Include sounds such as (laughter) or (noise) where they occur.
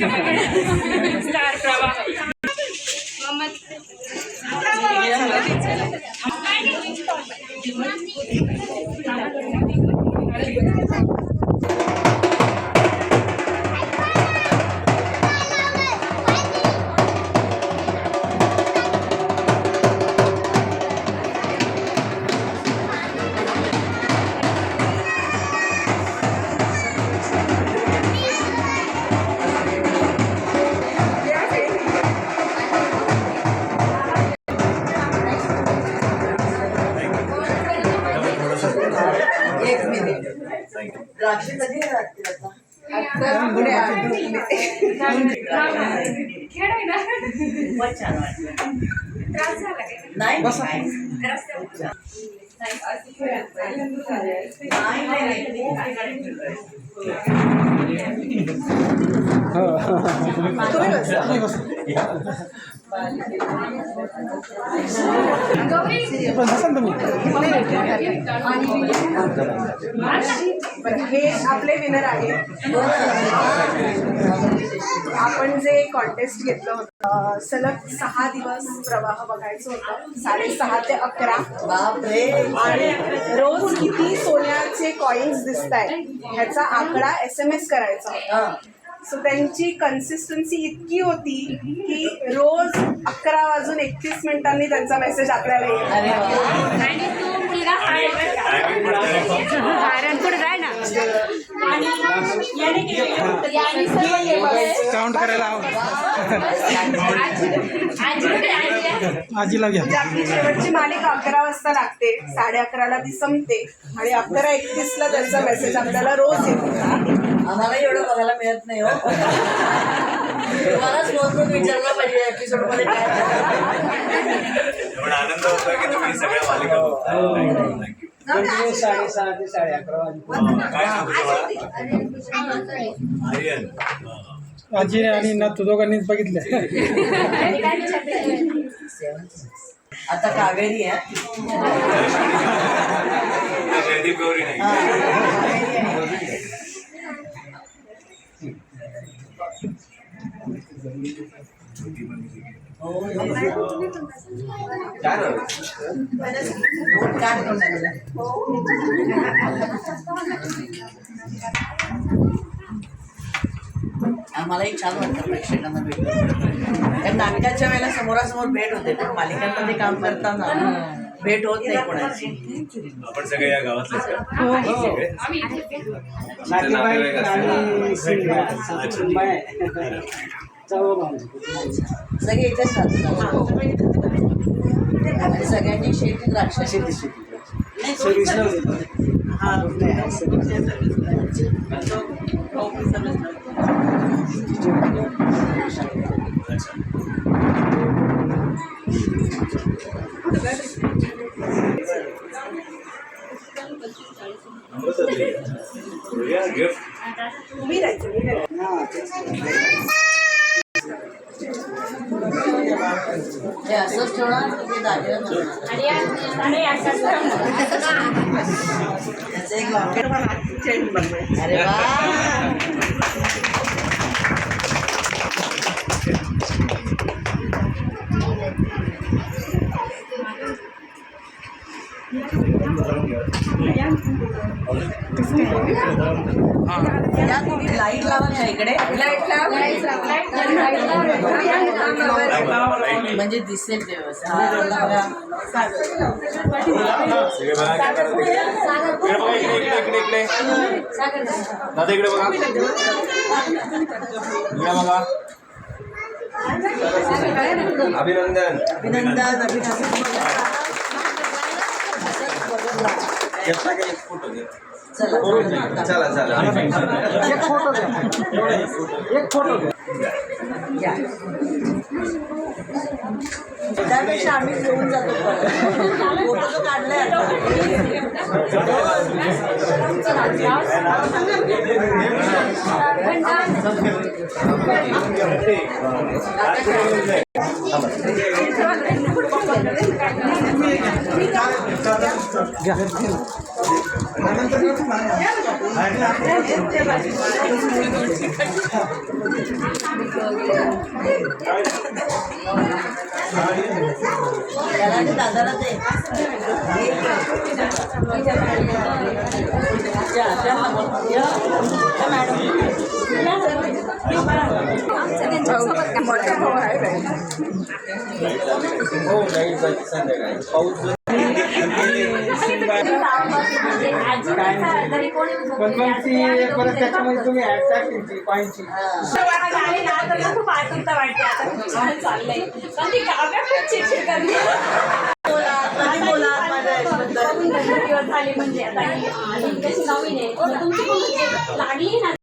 Yeah. (laughs) द्राक्ष कधी लागतील आता. (laughs) नाही हे आपले विनर आहेत. आपण जे कॉन्टेस्ट घेतलं होतं सलग सहा दिवस प्रवाह बघायचं होतं. साडेसहा ते अकरा. बापरे. आणि रोज किती सोन्याचे कॉईन्स दिसत आहेत ह्याचा आकडा एस एम एस करायचा होता. हा. सो त्यांची कन्सिस्टन्सी इतकी होती की रोज अकरा वाजून एकतीस मिनिटांनी त्यांचा मेसेज आपल्याला म्हणजे आपली शेवटची मालिका अकरा वाजता लागते साडे अकराला ती संपते आणि अकरा एकतीसला त्यांचा मेसेज आपल्याला रोज येतो. आम्हाला एवढं बघायला मिळत नाही हो. तुम्हालाच रोज रोज विचारलं पाहिजे एपिसोडमध्ये काय आनंद होतोय की तुम्ही सगळ्या मालिका you. साडेसहा ते साडे अकरा वाजे काय सांगतो तुम्हाला? आर्यन. हा. आजीने आणि ना तू दोघांनीच बघितले? आता कावेरी आहे जयदीप गौरी नाही हो, हो. काय करणार? आम्हालाही छान वाटतं प्रेक्षकांना भेटून कारण नाटकाच्या वेळेला समोरासमोर भेट होते पण मालिकांमध्ये काम करताना भेट होत नाही कोणाची. आपण सगळे या गावातलेच का? सगळे? इथेच राहतात आणि सगळ्यांनी शेती द्राक्ष शेती. करूया gift. तुम्ही राहायचं मी राहायचं. हे असंच ठेवणार दागिना अरे वा. या तुम्ही लाइट इकडे. म्हणजे दिसेल. इकडे बघा इकडे इकडे इकडे इकडे दादा इकडे बघा इकडे बघा. अभिनंदन. अभिनंदन अभिनंदन. घेतला का एक फोटो घे. चला. चला चला. एक फोटो द्या एक फोटो द्या या. त्यापेक्षा आम्ही घेऊन जातो. फोटो तो काढलाय त्याला आणि दादाला ते या, या, या. या, मॅडम मोठा भाऊ आहे बाई. हो नाही संध्याकाळी पाऊस घरी कोणी पण मग ती परत त्याच्यामध्ये तुम्ही ऍड टाकायची पॉईंटची खूप आतुरता वाटते आता खूप छान चाललंय पण ती काव्या खूप चिडचिड करते बोला कधी बोला माझ्या याच्याबद्दल दिवस झाले म्हणजे आता ही- ही कशी नवीन आहे तुमची पण म्हणजे लागली ना